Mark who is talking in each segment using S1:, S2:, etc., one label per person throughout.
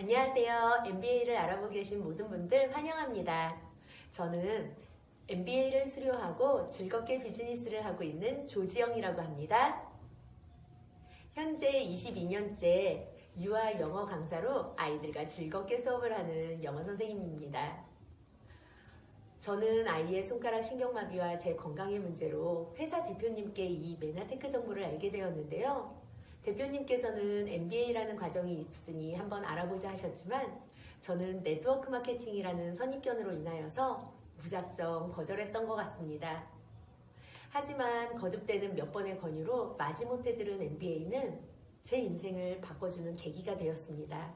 S1: 안녕하세요. MBA를 알아보고 계신 모든 분들 환영합니다. 저는 MBA를 수료하고 즐겁게 비즈니스를 하고 있는 조지영이라고 합니다. 현재 22년째 유아 영어 강사로 아이들과 즐겁게 수업을 하는 영어 선생님입니다. 저는 아이의 손가락 신경마비와 제 건강의 문제로 회사 대표님께 이 메나테크 정보를 알게 되었는데요. 대표님께서는 MBA라는 과정이 있으니 한번 알아보자 하셨지만 저는 네트워크 마케팅이라는 선입견으로 인하여서 무작정 거절했던 것 같습니다. 하지만 거듭되는 몇 번의 권유로 마지못해 들은 MBA는 제 인생을 바꿔주는 계기가 되었습니다.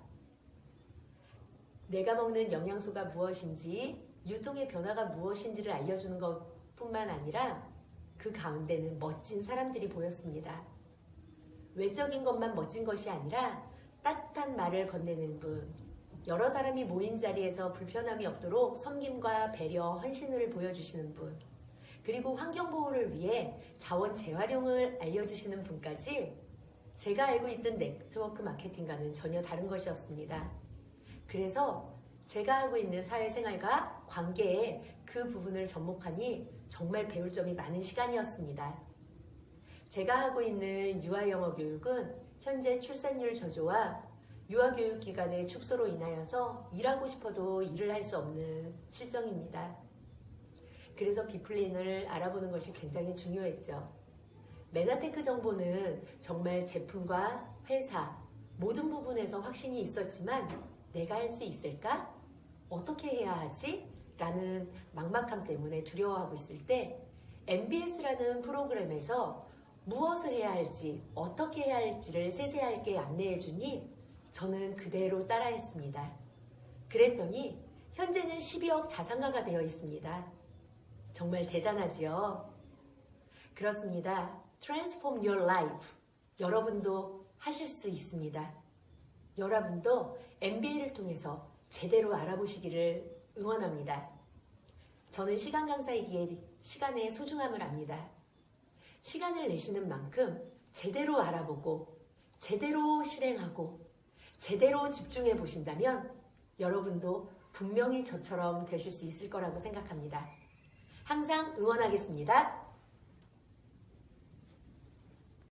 S1: 내가 먹는 영양소가 무엇인지, 유통의 변화가 무엇인지를 알려주는 것 뿐만 아니라 그 가운데는 멋진 사람들이 보였습니다. 외적인 것만 멋진 것이 아니라 따뜻한 말을 건네는 분, 여러 사람이 모인 자리에서 불편함이 없도록 섬김과 배려, 헌신을 보여주시는 분, 그리고 환경보호를 위해 자원 재활용을 알려주시는 분까지 제가 알고 있던 네트워크 마케팅과는 전혀 다른 것이었습니다. 그래서 제가 하고 있는 사회생활과 관계에 그 부분을 접목하니 정말 배울 점이 많은 시간이었습니다. 제가 하고 있는 유아영어 교육은 현재 출산율 저조와 유아교육기관의 축소로 인하여서 일하고 싶어도 일을 할 수 없는 실정입니다. 그래서 비플랜을 알아보는 것이 굉장히 중요했죠. 메나테크 정보는 정말 제품과 회사 모든 부분에서 확신이 있었지만 내가 할 수 있을까? 어떻게 해야 하지? 라는 막막함 때문에 두려워하고 있을 때 MBS라는 프로그램에서 무엇을 해야 할지 어떻게 해야 할지를 세세하게 안내해 주니 저는 그대로 따라했습니다. 그랬더니 현재는 12억 자산가가 되어 있습니다. 정말 대단하지요? 그렇습니다. Transform your life. 여러분도 하실 수 있습니다. 여러분도 MBA를 통해서 제대로 알아보시기를 응원합니다. 저는 시간 강사이기에 시간의 소중함을 압니다. 시간을 내시는 만큼 제대로 알아보고 제대로 실행하고 제대로 집중해 보신다면 여러분도 분명히 저처럼 되실 수 있을 거라고 생각합니다. 항상 응원하겠습니다.